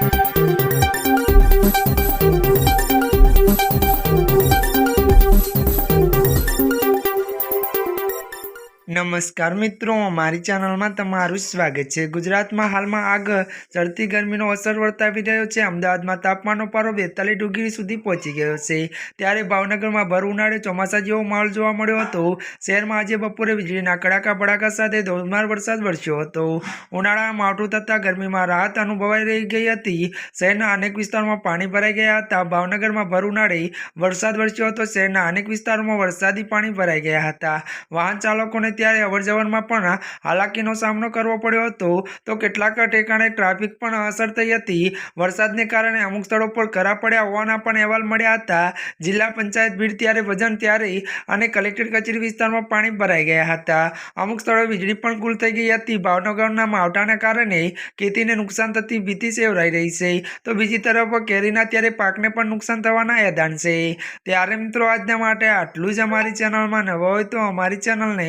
Thank you. નમસ્કાર મિત્રો, મારી ચેનલમાં તમારું સ્વાગત છે. ગુજરાતમાં હાલમાં આગ, ચડતી ગરમીનો અસર વર્તાવી રહ્યો છે. અમદાવાદમાં તાપમાનનો પારો બેતાલીસ ડિગ્રી સુધી પહોંચી ગયો છે. ત્યારે ભાવનગરમાં ભર ઉનાળે ચોમાસા જેવો માહોલ જોવા મળ્યો હતો. શહેરમાં આજે બપોરે વીજળીના કડાકા ભડાકા સાથે ધોધમાર વરસાદ વરસ્યો હતો. ઉનાળામાં માવઠું થતાં ગરમીમાં રાહત અનુભવાઈ રહી ગઈ હતી. શહેરના અનેક વિસ્તારોમાં પાણી ભરાઈ ગયા હતા. ભાવનગરમાં ભર ઉનાળે વરસાદ વરસ્યો હતો. શહેરના અનેક વિસ્તારોમાં વરસાદી પાણી ભરાઈ ગયા હતા. વાહન ચાલકોને ત્યારે અવરજવરમાં પણ હાલાકીનો સામનો કરવો પડ્યો હતો. તો કેટલાક ઠેકાણે ટ્રાફિક પણ અસર થઈ હતી. વરસાદને કારણે અમુક સ્થળો પર કરા પડ્યા હોવાના પણ અહેવાલ મળ્યા હતા. જિલ્લા પંચાયત ભીડ ત્યારે વજન ત્યારે અને કલેક્ટર કચેરી વિસ્તારમાં પાણી ભરાઈ ગયા હતા. અમુક સ્થળોએ વીજળી પણ ગુલ થઈ ગઈ હતી. ભાવનગરના માવઠાના કારણે ખેતીને નુકસાન થતી ભીતિ સેવરાઈ રહી છે. તો બીજી તરફ કેરીના ત્યારે પાકને પણ નુકસાન થવાના એદાન છે. ત્યારે મિત્રો, આજના માટે આટલું જ અમારી ચેનલમાં નવા હોય તો અમારી ચેનલને